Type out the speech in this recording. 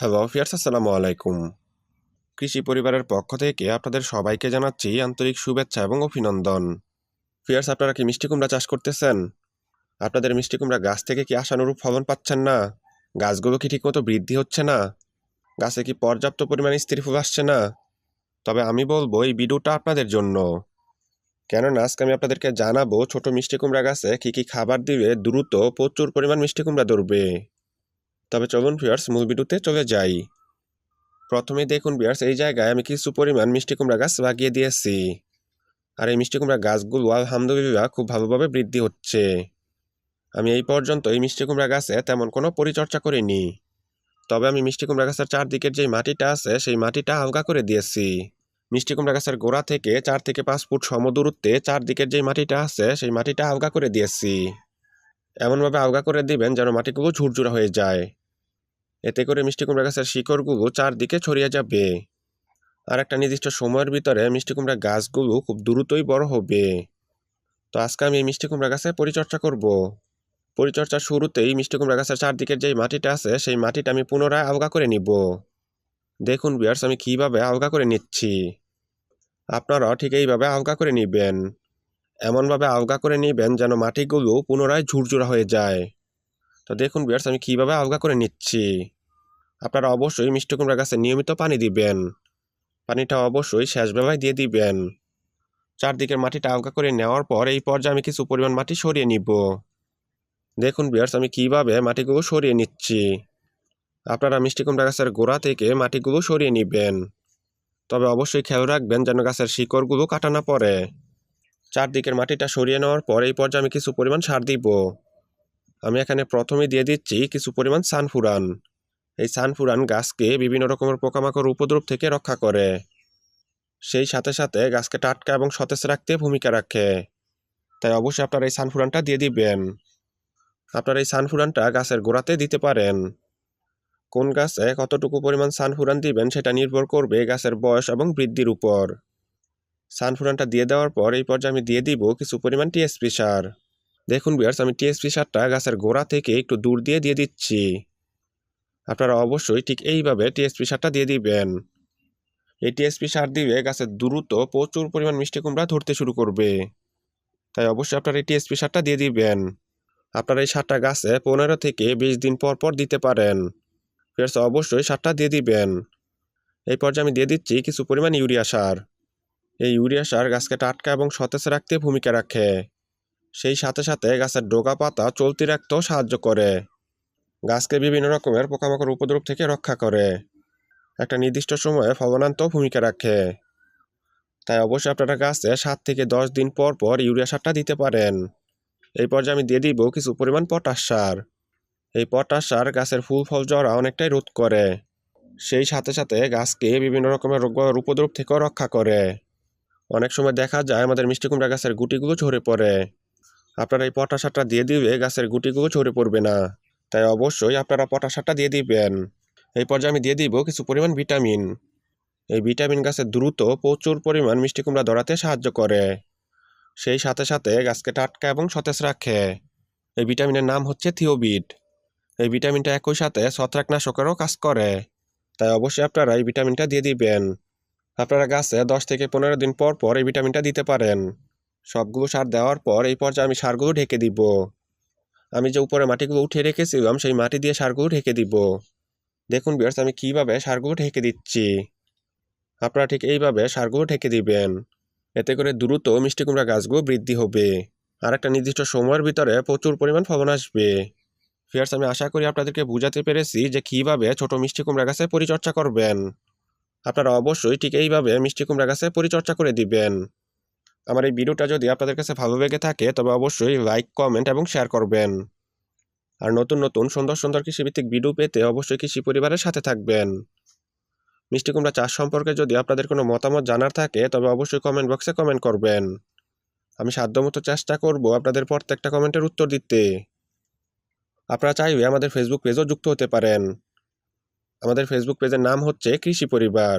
Hello fierce আসসালামু আলাইকুম। কৃষি পরিবারের পক্ষ থেকে আপনাদের সবাইকে জানাচ্ছি আন্তরিক শুভেচ্ছা এবং অভিনন্দন। ফিয়ার্স আপনারা কি মিষ্টি কুমড়া চাষ করতেছেন? আপনাদের মিষ্টি কুমড়া গাছ থেকে কি আশানুরূপ ফলন পাচ্ছেন না? গাছগুলো কি ঠিকমতো বৃদ্ধি হচ্ছে না? গাছে কি পর্যাপ্ত পরিমাণে স্ত্রী ফুল আসছে না? তবে আমি বলব, এই ভিডিওটা আপনাদের জন্য। কেননা, আজকে আমি আপনাদেরকে জানাব, ছোট মিষ্টি কুমড়া গাছে কি কি খাবার দিবে দ্রুত প্রচুর পরিমাণ মিষ্টি কুমড়া ধরবে। তবে চলুন ভিউয়ার্স মূল ভিডিওতে চলে যাই। প্রথমে দেখুন ভিউয়ার্স এই জায়গায় আমি কিছু পরিমাণ মিষ্টি কুমড়া গাছ লাগিয়ে দিয়েছি। আর এই মিষ্টি কুমড়া গাছগুলো আলহামদুলিল্লাহ খুব ভালোভাবে বৃদ্ধি হচ্ছে। আমি এই পর্যন্ত এই মিষ্টি কুমড়া গাছে তেমন কোনো পরিচর্যা করিনি। তবে আমি মিষ্টি কুমড়া গাছের চারদিকের যে মাটিটা আছে, সেই মাটিটা হালকা করে দিয়েছি। মিষ্টি কুমড়া গাছের গোড়া থেকে চার থেকে পাঁচ ফুট সমদূরত্বে চারদিকের যে মাটিটা আছে, সেই মাটিটা হালকা করে দিয়েছি। এমনভাবে আলগা করে দিবেন যেন মাটিগুলো ঝুরঝুরা হয়ে যায়। এতে করে মিষ্টি কুমড়া গাছের শিকড়গুলো চারদিকে ছড়িয়ে যাবে। আর একটা নির্দিষ্ট সময়ের ভিতরে মিষ্টি কুমড়া গাছগুলো খুব দ্রুতই বড় হবে। তো আজকে আমি এই মিষ্টি কুমড়া গাছের পরিচর্যা করব। পরিচর্যার শুরুতেই মিষ্টি কুমড়া গাছের চারদিকের যেই মাটিটা আছে, সেই মাটিটা আমি পুনরায় আলগা করে নিব। দেখুন বিয়ার্স আমি কীভাবে আলগা করে নিচ্ছি? আপনারাও ঠিক এইভাবে আলগা করে নিবেন। এমনভাবে আলগা করে নেবেন যেন মাটিগুলো পুনরায় ঝুরঝুরা হয়ে যায়। তো দেখুন বিয়ার্স আমি কীভাবে আলগা করে নিচ্ছি? আপনারা অবশ্যই মিষ্টি কুমড়া গাছে নিয়মিত পানি দিবেন। পানিটা অবশ্যই শেষ বেলায় দিয়ে দিবেন। চারদিকের মাটিটা আলগা করে নেওয়ার পর এই পর্যায়ে আমি কিছু পরিমাণ মাটি সরিয়ে নিব। দেখুন বিয়ার্স আমি কীভাবে মাটিগুলো সরিয়ে নিচ্ছি? আপনারা মিষ্টি কুমড়া গাছের গোড়া থেকে মাটিগুলো সরিয়ে নেবেন। তবে অবশ্যই খেয়াল রাখবেন যেন গাছের শিকড়গুলো কাটা না পড়ে। চারদিকের মাটিটা সরিয়ে নেওয়ার পর এই পর্যায়ে আমি কিছু পরিমাণ সার দিব। আমি এখানে প্রথমে দিয়ে দিচ্ছি কিছু পরিমাণ সানফুরান। এই সানফুরান গাছকে বিভিন্ন রকমের পোকামাকড় উপদ্রব থেকে রক্ষা করে। সেই সাথে সাথে গাছকে টাটকা এবং সতেজ রাখতে ভূমিকা রাখে। তাই অবশ্যই আপনারা এই সানফুরানটা দিয়ে দিবেন। আপনারা এই সানফুরানটা গাছের গোড়াতে দিতে পারেন। কোন গাছে কতটুকু পরিমাণ সানফুরান দিবেন সেটা নির্ভর করবে গাছের বয়স এবং বৃদ্ধির উপর। সানফুরানটা দিয়ে দেওয়ার পর এই পর্যায়ে আমি দিয়ে দিব কিছু পরিমাণ টিএসপি সার। দেখুন বিয়ার্স আমি টিএসপি সারটা গাছের গোড়া থেকে একটু দূর দিয়ে দিয়ে দিচ্ছি। আপনারা অবশ্যই ঠিক এইভাবে টিএসপি সারটা দিয়ে দিবেন। এই টিএসপি সার দিবে গাছের দ্রুত প্রচুর পরিমাণ মিষ্টি কুমড়া ধরতে শুরু করবে। তাই অবশ্যই আপনারা এই টিএসপি সারটা দিয়ে দিবেন। আপনারা এই সারটা গাছে পনেরো থেকে বিশ দিন পর পর দিতে পারেন। ফেরস অবশ্যই সারটা দিয়ে দিবেন। এই পর্যায়ে আমি দিয়ে দিচ্ছি কিছু পরিমাণ ইউরিয়া সার। এই ইউরিয়া সার গাছকে টাটকা এবং সতেজ রাখতে ভূমিকা রাখে। সেই সাথে সাথে গাছের ডোকা পাতা চলতি রাখতেও সাহায্য করে। গাছকে বিভিন্ন রকমের পোকামাকড় উপদ্রব থেকে রক্ষা করে। একটা নির্দিষ্ট সময়ে ফলনান্তও ভূমিকা রাখে। তাই অবশ্যই আপনারা গাছে সাত থেকে দশ দিন পর পর ইউরিয়া সারটা দিতে পারেন। এই পর্যায়ে আমি দিয়ে দিব কিছু পরিমাণ পটাশ সার। এই পটাশ সার গাছের ফুল, ফল জড়া অনেকটাই রোধ করে। সেই সাথে সাথে গাছকে বিভিন্ন রকমের রোগ উপদ্রব থেকেও রক্ষা করে। অনেক সময় দেখা যায় আমাদের মিষ্টি কুমড়া গাছের গুটিগুলো ঝরে পড়ে। আপনারা এই পটাশ সারটা দিয়ে দিবে গাছের গুটিগুলো ঝরে পড়বে না। তাই অবশ্যই আপনারা পটাশ সারটা দিয়ে দিবেন। এই পর্যায়ে আমি দিয়ে দিব কিছু পরিমাণ ভিটামিন। এই ভিটামিন গাছে দ্রুত প্রচুর পরিমাণ মিষ্টি কুমড়া ধরাতে সাহায্য করে। সেই সাথে সাথে গাছকে টাটকা এবং সতেজ রাখে। এই ভিটামিনের নাম হচ্ছে থিওবিট। এই ভিটামিনটা একই সাথে ছত্রাকনাশকেরও কাজ করে। তাই অবশ্যই আপনারা এই ভিটামিনটা দিয়ে দিবেন। আপনারা গাছে দশ থেকে পনেরো দিন পর পর এই ভিটামিনটা দিতে পারেন। সবগুলো সার দেওয়ার পর এই পর্যায়ে আমি সারগুলো ঢেকে দিব। আমি যে উপরে মাটিগুলো উঠে রেখেছিলাম, সেই মাটি দিয়ে সারগুলো ঢেকে দিব। দেখুন বিয়ার্স আমি কীভাবে সারগুলো ঢেকে দিচ্ছি? আপনারা ঠিক এইভাবে সারগুলো ঢেকে দিবেন। এতে করে দ্রুত মিষ্টি কুমড়া গাছগুলো বৃদ্ধি হবে। আর একটা নির্দিষ্ট সময়ের ভিতরে প্রচুর পরিমাণ ফলন আসবে। ফিয়ার্স আমি আশা করি আপনাদেরকে বুঝাতে পেরেছি যে কীভাবে ছোট মিষ্টি কুমড়া গাছে পরিচর্যা করবেন। আপনারা অবশ্যই ঠিক এইভাবে মিষ্টি কুমড়া গাছে পরিচর্যা করে দিবেন। আমার এই ভিডিওটা যদি আপনাদের কাছে ভালো লেগে থাকে, তবে অবশ্যই লাইক কমেন্ট এবং শেয়ার করবেন। আর নতুন নতুন, সুন্দর সুন্দর কৃষিভিত্তিক ভিডিও পেতে অবশ্যই কৃষি পরিবারের সাথে থাকবেন। মিষ্টি কুমড়া চাষ সম্পর্কে যদি আপনাদের কোনো মতামত জানার থাকে, তবে অবশ্যই কমেন্ট বক্সে কমেন্ট করবেন। আমি সাধ্যমতো চেষ্টা করব আপনাদের প্রত্যেকটা কমেন্টের উত্তর দিতে। আপনারা চাইলে আমাদের ফেসবুক পেজও যুক্ত হতে পারেন। আমাদের ফেসবুক পেজের নাম হচ্ছে কৃষি পরিবার।